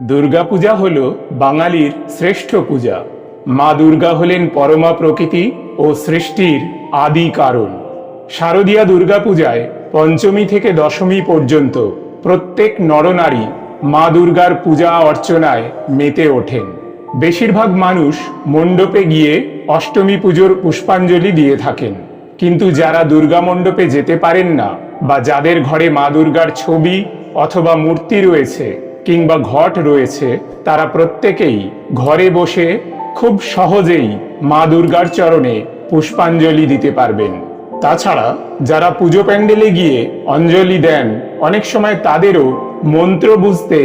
দুর্গাপূজা হল বাঙালির শ্রেষ্ঠ পূজা। মা দুর্গা হলেন পরমা প্রকৃতি ও সৃষ্টির আদি কারণ। শারদীয়া দুর্গাপূজায় পঞ্চমী থেকে দশমী পর্যন্ত প্রত্যেক নরনারী মা দুর্গার পূজা অর্চনায় মেতে ওঠেন। বেশিরভাগ মানুষ মণ্ডপে গিয়ে অষ্টমী পুজোর পুষ্পাঞ্জলি দিয়ে থাকেন। কিন্তু যারা দুর্গা মণ্ডপে যেতে পারেন না বা যাদের ঘরে মা দুর্গার ছবি অথবা মূর্তি রয়েছে কিংবা ঘট রয়েছে, তারা প্রত্যেকেই ঘরে বসে খুব সহজেই মা দুর্গার চরণে পুষ্পাঞ্জলি দিতে পারবেন। তাছাড়া যারা পুজো প্যান্ডেলে গিয়ে অঞ্জলি দেন, অনেক সময় তাদেরও মন্ত্র বুঝতে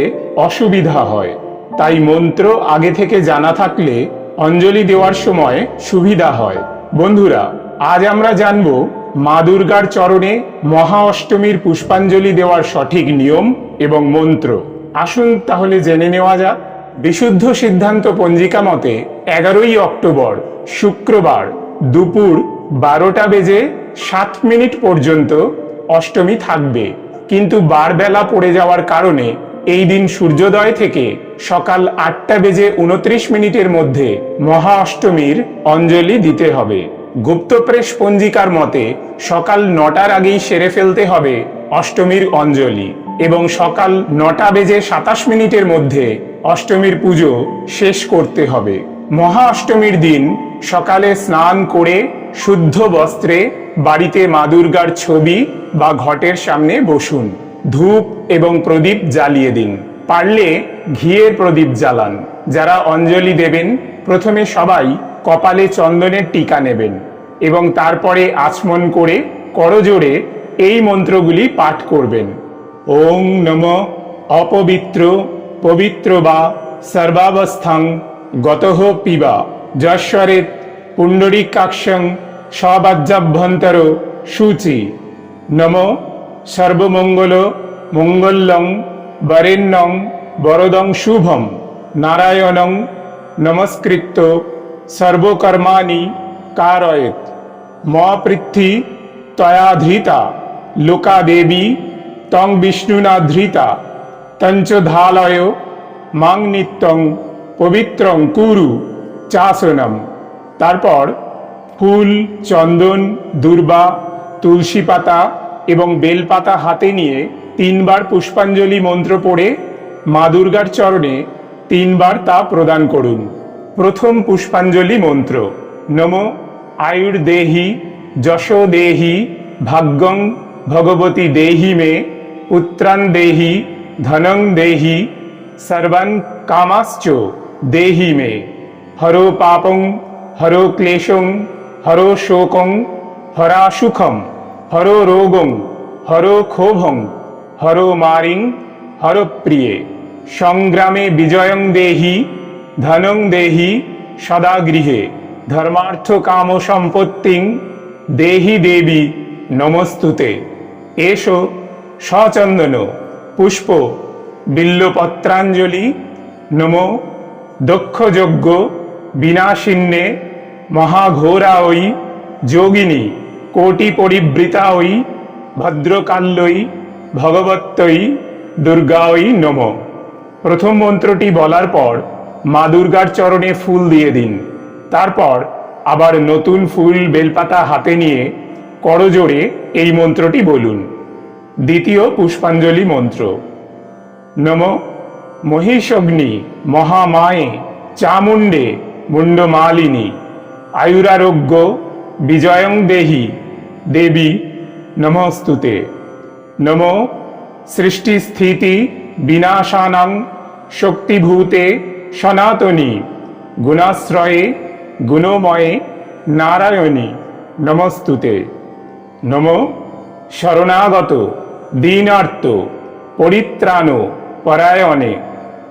অসুবিধা হয়। তাই মন্ত্র আগে থেকে জানা থাকলে অঞ্জলি দেওয়ার সময় সুবিধা হয়। বন্ধুরা, আজ আমরা জানব মা দুর্গার চরণে মহা অষ্টমীর পুষ্পাঞ্জলি দেওয়ার সঠিক নিয়ম এবং মন্ত্র। আসুন তাহলে জেনে নেওয়া যাক। বিশুদ্ধ সিদ্ধান্ত পঞ্জিকা মতে এগারোই অক্টোবর, শুক্রবার, দুপুর বারোটা বেজে সাত মিনিট পর্যন্ত অষ্টমী থাকবে। কিন্তু বারবেলা পড়ে যাওয়ার কারণে এই দিন সূর্যোদয় থেকে সকাল আটটা বেজে উনত্রিশ মিনিটের মধ্যে মহা অষ্টমীর অঞ্জলি দিতে হবে। গুপ্তপ্রেস পঞ্জিকার মতে সকাল নটার আগেই সেরে ফেলতে হবে অষ্টমীর অঞ্জলি। এবং সকাল নটা বেজে সাতাশ মিনিটের মধ্যে অষ্টমীর পুজো শেষ করতে হবে। মহা অষ্টমীর দিন সকালে স্নান করে শুদ্ধ বস্ত্রে বাড়িতে মা দুর্গার ছবি বা ঘটের সামনে বসুন। ধূপ এবং প্রদীপ জ্বালিয়ে দিন। পারলে ঘিয়ের প্রদীপ জ্বালান। যারা অঞ্জলি দেবেন, প্রথমে সবাই কপালে চন্দনের টিকা নেবেন এবং তারপরে আচমন করে করজোড়ে এই মন্ত্রগুলি পাঠ করবেন। ওং নম অপবিত্র পবিত্র বা সর্বাবস্থাং গতহ পিবা। যশ্বরেত পুণ্ডরীকাক্ষং সবাজ্যাভ্যন্তর সূচি। নম সর্বমঙ্গল মঙ্গলং বরেণ্যং বরদং শুভম। নারায়ণং নমস্কৃত্য সর্বকর্মাণি কারয়েত ম পৃথ্বী তয়া লোকা দেবী তং বিষ্ণুনা ধৃতা তঞ্চ ধালয় মাং নিত্যং পবিত্রং কুরু চাসনম তারপর ফুল, চন্দন, দুর্বা, তুলসী পাতা এবং বেলপাতা হাতে নিয়ে তিনবার পুষ্পাঞ্জলি মন্ত্র পড়ে মা দুর্গার চরণে তিনবার তা প্রদান করুন। প্রথম পুষ্পাঞ্জলি মন্ত্র, নম আয়ুর্দেহি যশো দেহি ভাগ্যং ভগবতী দেহি মে পুত্রান দেহি ধনং দেহি সর্বান কামাশ্চ দেহি মে হরো পাপং হরো ক্লেশং হরো শোকং হরা সুখম হরো রোগং হরো ক্ষোভং হরো মারিং হর প্রিয়ে সংগ্রামে বিজয়ং দেহি ধনং দেহি সদা গৃহে ধর্মার্থ কাম সম্পত্তিং দেহি দেবী নমস্তুতে এসো সচন্দন, পুষ্প, বিল্লপত্রাঞ্জলি, নম, দক্ষযজ্ঞ, বিনাশিন্নে মহাঘোরাঐ যোগিনী কোটি পরিবৃতাঐ ভদ্রকাল্যই ভগবত্তই দুর্গাঐ নম। প্রথম মন্ত্রটি বলার পর মা দুর্গার চরণে ফুল দিয়ে দিন। তারপর আবার নতুন ফুল বেলপাতা হাতে নিয়ে করজোড়ে এই মন্ত্রটি বলুন। দ্বিতীয় পুষ্পাঞ্জলি মন্ত্র। নম মহিষগ্নি মহামায়ে চামুণ্ডে মুণ্ডমালিনী আয়ুরারোগ্য বিজয়ং দেহি দেবী নমস্তুতে। নম সৃষ্টিস্থিতি বিনাশানাং শক্তিভূতে সনাতনী গুণাশ্রয়ে গুণময়ে নারায়ণী নমস্তুতে। নম শরণাগত দীনার্ত পরিত্রাণ, পরায়ণে।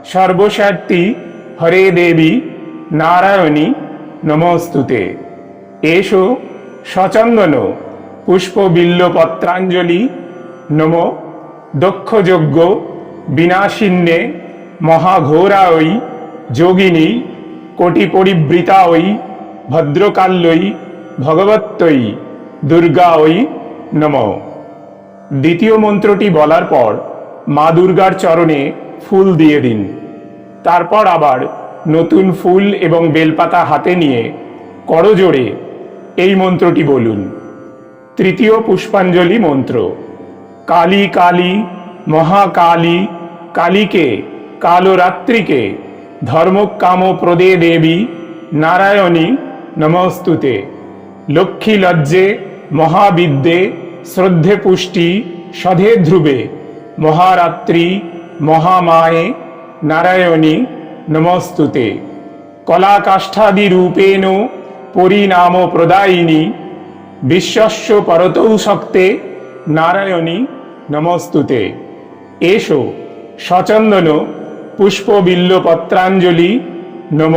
সর্বস্বার্থী হরে দেবী নারায়ণী নমস্তুতে। এসো সচন্দন, পুষ্পবিল্লপত্রাঞ্জলি নম। দক্ষযজ্ঞ, বিনাশিন্নে মহাঘোরাঐ যোগিনী কোটি পরিবৃতাঐ ভদ্রকাল্যই ভগবত্তই দুর্গাঐ নম। দ্বিতীয় মন্ত্রটি বলার পর মা দুর্গার চরণে ফুল দিয়ে দিন। তারপর আবার নতুন ফুল এবং বেলপাতা হাতে নিয়ে করজোড়ে এই মন্ত্রটি বলুন। তৃতীয় পুষ্পাঞ্জলি মন্ত্র, কালী কালী, মহাকালী, কালীকে, কালরাত্রিকে ধর্মকাম প্রদে দেবী, নারায়ণী নমস্তুতে লক্ষ্মী লজ্জে মহাবিদ্যে শ্রদ্ধে পুষ্টি, সধে ধ্রুবে, মহারাত্রি, মহামায়ে, নারায়ণী, নমস্তুতে। কলাকাষ্ঠাদি রূপেণ পরিণাম প্রদায়িনী বিশ্বস্য পরতৌ শক্তে, নারায়ণী, নমস্তুতে। এসো সচন্দন, পুষ্পবিল্লপত্রাঞ্জলি, নম,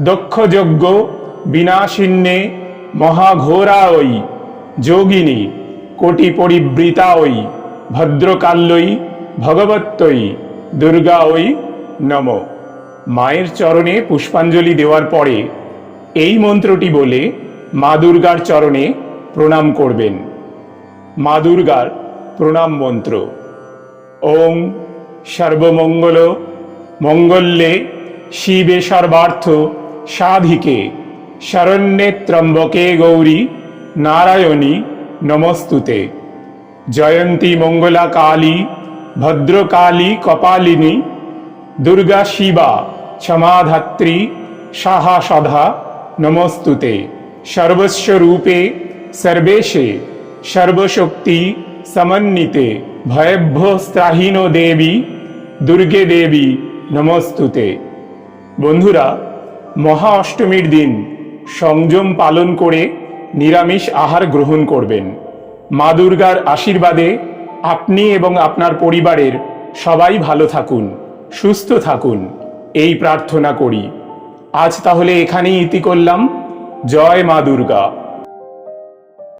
দক্ষযজ্ঞ বিনাশিন্যে মহাঘোরাঐ যোগিনী। কোটি পরিবৃতাঐ ভদ্রকাল্যই ভগবত্তই দুর্গাঐ নম। মায়ের চরণে পুষ্পাঞ্জলি দেওয়ার পরে এই মন্ত্রটি বলে মা দুর্গার চরণে প্রণাম করবেন। মা দুর্গার প্রণাম মন্ত্র। ওং সর্বমঙ্গল, মঙ্গল্যে শিবে সর্বার্থ সাধিকে, শরণ্যে ত্রম্বকে গৌরী, নারায়ণী নমস্তুতে। জয়ন্তী মঙ্গলা কালী ভদ্রকালী কপালিনী, দুর্গা শিবা ক্ষমাধাত্রী সাহা সধা, নমস্তুতে। সর্বস্ব রূপে সর্বেশে সর্বশক্তি সমন্বিতে ভয়ভ্য স্ত্রাহীন দেবী, দুর্গে দেবী, নমস্তুতে। বন্ধুরা মহা অষ্টমীর দিন সংযম পালন করে নিরামিষ আহার গ্রহণ করবেন। মা দুর্গার আশীর্বাদে আপনি এবং আপনার পরিবারের সবাই ভালো থাকুন, সুস্থ থাকুন। এই প্রার্থনা করি। আজ তাহলে এখানেই ইতি করলাম। জয় মা দুর্গা।